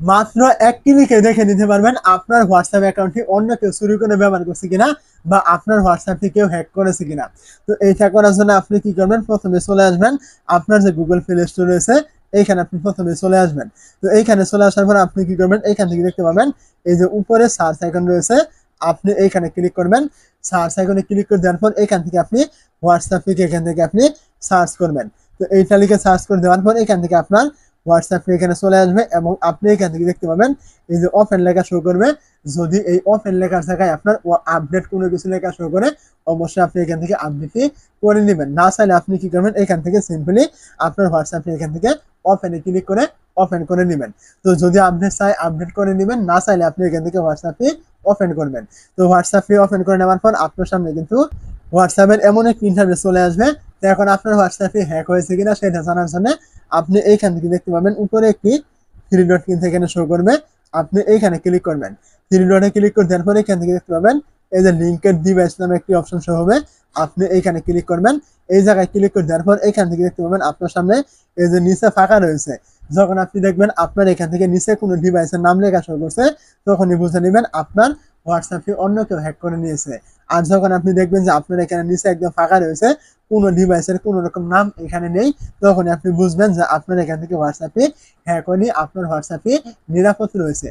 মাত্র এক ক্লিকে দেখে নিতে পারবেন আপনার হোয়াটসঅ্যাপ অ্যাকাউন্টটি অন্য কেউ চুরি করে ব্যবহার করছে কিনা বা আপনার হোয়াটসঅ্যাপটি কেউ হ্যাক করেছে কিনা। তো এইটা করার জন্য আপনি কি করবেন? প্রথমে চলে আসবেন আপনার যে গুগল প্লে স্টোর রয়েছে, এইখানে আপনি প্রথমে চলে আসবেন। তো এইখানে চলে আসার পর আপনি কি করবেন? এইখান থেকে দেখতে পাবেন এই যে উপরে সার্চ আইকন রয়েছে, আপনি এইখানে ক্লিক করবেন। সার্চ আইকনে ক্লিক করে দেওয়ার পর এখান থেকে আপনি হোয়াটসঅ্যাপ থেকে এখান থেকে আপনি সার্চ করবেন। তো এইটা লিখে সার্চ করে দেওয়ার পর এখান থেকে আপনার হোয়াটসঅ্যাপ এখানে চলে আসবে এবং আপনি এখান থেকে দেখতে পাবেন এই যে ওপেন লেখা শো করবে। যদি এই ওপেন লেখার জায়গায় আপনার আপডেট কোনো কিছু লেখা শো করে, অবশ্যই আপনি এখান থেকে আপডেটটি করে নেবেন। না চাইলে আপনি কি করবেন, এখান থেকে সিম্পলি আপনার হোয়াটসঅ্যাপে এখান থেকে ওপেনে ক্লিক করে ওপেন করে নেবেন। তো যদি আপডেট চাই আপডেট করে নেবেন, না চাইলে আপনি এখান থেকে হোয়াটসঅ্যাপটি ওপেন করবেন। তো হোয়াটসঅ্যাপটি ওপেন করে নেওয়ার পর আপনার সামনে কিন্তু হোয়াটসঅ্যাপের এমন একটি ইন্টারভেস চলে আসবে এখন আপনার হোয়াটসঅ্যাপে হ্যাক হয়েছে কিনা সেটা জানার জন্য আপনি এইখান থেকে দেখতে পাবেন। উপরে একটি থ্রি ডট কিন্তু এখানে শো করবে। আপনি এইখানে ক্লিক করবেন। থ্রি ডটে ক্লিক করে দেওয়ার পরে এখান থেকে দেখতে পাবেন, এই যে লিঙ্কের ডিভাইস নামে একটি অপশন শো হবে। আপনি এইখানে ক্লিক করবেন। এই জায়গায় ক্লিক করে দেওয়ার পর এখান থেকে দেখতে পাবেন আপনার সামনে এই যে নিচে ফাঁকা রয়েছে। যখন আপনি দেখবেন আপনার এখান থেকে নিচে কোনো ডিভাইসের নাম লেখা শো করছে, তখনই বুঝে নেবেন আপনার হোয়াটসঅ্যাপটি অন্য কেউ হ্যাক করে নিয়েছে। আর যখন আপনি দেখবেন যে আপনার এখানে নিচে একদম ফাঁকা রয়েছে, কোনো ডিভাইসের কোনো রকম নাম এখানে নেই তখন আপনি বুঝবেন যে আপনার এখান থেকে হোয়াটসঅ্যাপে হ্যাক হয়নি, আপনার হোয়াটসঅ্যাপে নিরাপদ রয়েছে।